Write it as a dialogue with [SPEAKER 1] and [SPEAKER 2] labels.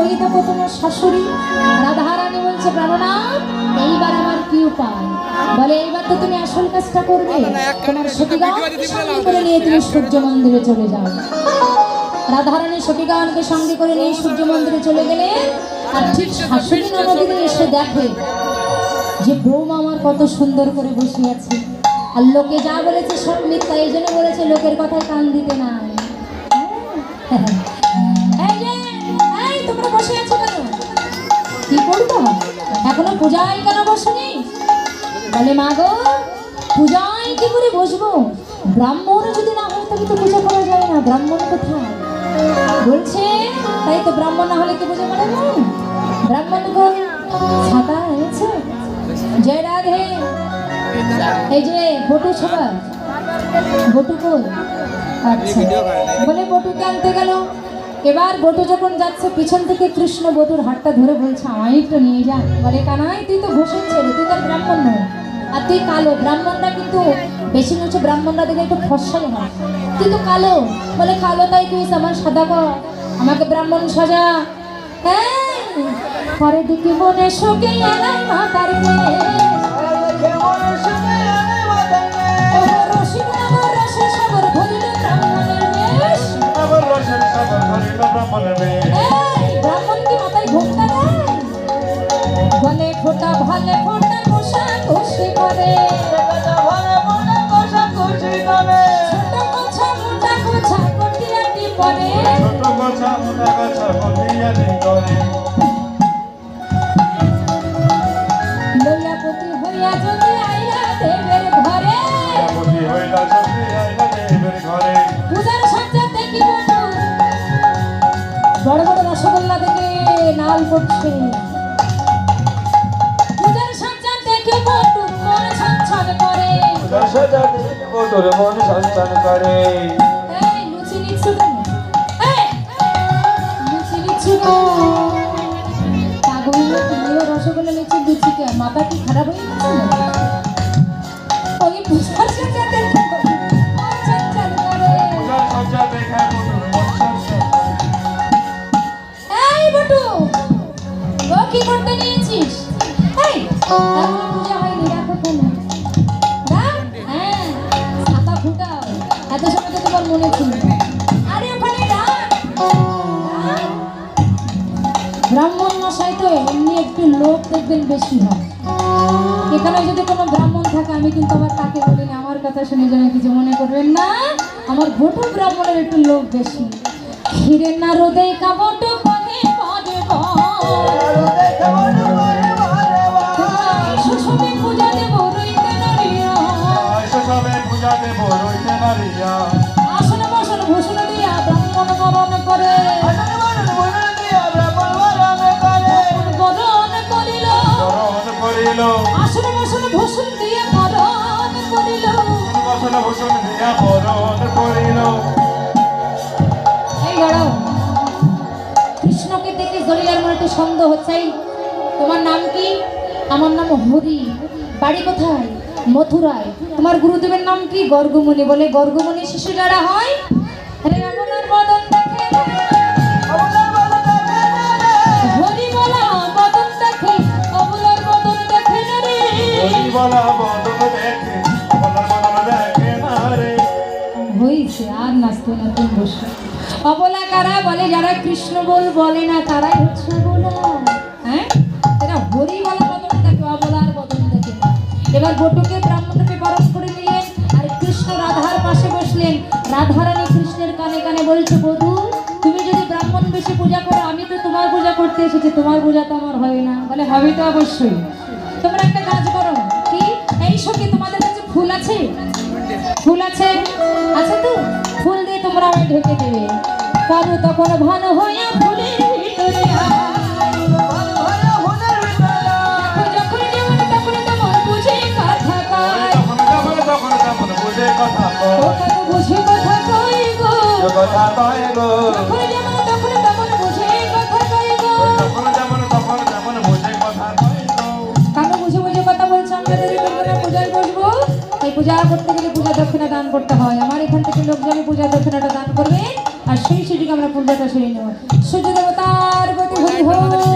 [SPEAKER 1] ওই দেখো তোমার শাশুড়ি। রাধারানী বলছে প্রাণনাথ এইবার আমার কি উপায়? বলে এইবার তো তুমি আসল কাজটা করবে। তোমার সতীগানকে সঙ্গে করে নিয়ে তুমি সূর্য মন্দিরে চলে যাও। রাধারানী সতীগানকে সঙ্গে করে নিয়ে সূর্য মন্দিরে চলে গেলে আর ঠিক শাশুড়ি ননদিনী এসে দেখে যে বৌমা আমার কত সুন্দর করে বসে আছে। আর লোকে যা বলেছে সব মিথ্যা এই জন্য বলেছে লোকের কথায় কান দিতে নাই। এই পূজায় কেন বসনি? বলে, মা গো, পূজায় কি করে বসবো? ব্রাহ্মণ যদি না হয় তবে তো পূজা করা যায় না, ব্রাহ্মণ কোথায়? বলছে, তাই তো ব্রাহ্মণ না হলে কি পূজা করে না ব্রাহ্মণ গো, ছাতা এনেছে? জয় রাধে। এই যে, বটু সবার বটু কই? আচ্ছা। বলে, বটুকে আনতে গেল। এবার বটু যখন যাচ্ছে, পিছন থেকে কৃষ্ণ বটুর হাতটা ধরে বলছে আমায় একটু নিয়ে যা। বলে কানাই তুই তো ছেলে, তুই তো ব্রাহ্মণ নয়। আর তুই কালো, ব্রাহ্মণরা কিন্তু বেশি হচ্ছে ব্রাহ্মণরা দেখে একটু ফসাই হয়। তুই তো কালো। বলে, কালো তাই তুই আমার সাদা কর, আমাকে ব্রাহ্মণ সাজা। হ্যাঁ পরে দিকে মনে শোকে এলাই এই, নাল করছে পূজার সজ্জা দেখে বটু মন ছনছন করে।
[SPEAKER 2] মন
[SPEAKER 1] এই লুচি এই, লুচি? পাগল তুমিও রসগোল্লা নিচ্ছ লুচি কে? মাথা কি খারাপ হয়ে গেছে? ব্রাহ্মণ মশাই তো এমনি একটু লোক দেখবেন বেশি হয়। এখানে যদি কোনো ব্রাহ্মণ থাকে, আমি কিন্তু আমার তাকে বলি আমার কথা শুনে যেন কিছু মনে করবেন না। আমার বটু ব্রাহ্মণের একটু লোক বেশি। ক্ষীরের না রোদে নারিয়া। কৃষ্ণকে দেখে জলিলার মনে একটু সন্দেহ হচ্ছে তোমার নাম কি? আমার নাম হরি। বাড়ি কোথায়? মথুরায়। তোমার গুরুদেবের নাম কি? গর্গমণি বলে গর্গমণি শিশু যারা হয় বলা হয়েছে আর নাচতে নতুন বসে অবলা কারা যারা কৃষ্ণ বল বলে না তারাই হচ্ছে অবলা। হ্যাঁ? এরা হরি বলা বদন দেখে অবলার বদন না। এবার বটুকে ব্রাহ্মণকে বরণ করে নিলেন আর কৃষ্ণ রাধার পাশে বসলেন। কানে বলছে বধু? তুমি যদি ব্রাহ্মণ বেশি পূজা করো, আমি তো তোমার পূজা করতে এসেছি, তোমার পূজা তো আমার হবে না। বলে, হবে তো অবশ্যই। তোমরা একটা কাজ করো। কি? এই সঙ্গে তোমাদের কাছে ফুল আছে? ফুল আছে? আছে তো? ফুল দিয়ে তোমরা আমায় ঢেকে দেবে। কারও তখন ভালো হইয়া ফুলের কথা কয় গো পূজা করতে গেলে পূজা দক্ষিণা দান করতে হয়। আমার এখান থেকে লোকজনে পূজা দক্ষিণাটা দান করবে আর সেই সেটিকে আমরা পূজাটা সেরে নেব। সূর্য দেবতার প্রতি হরি হরি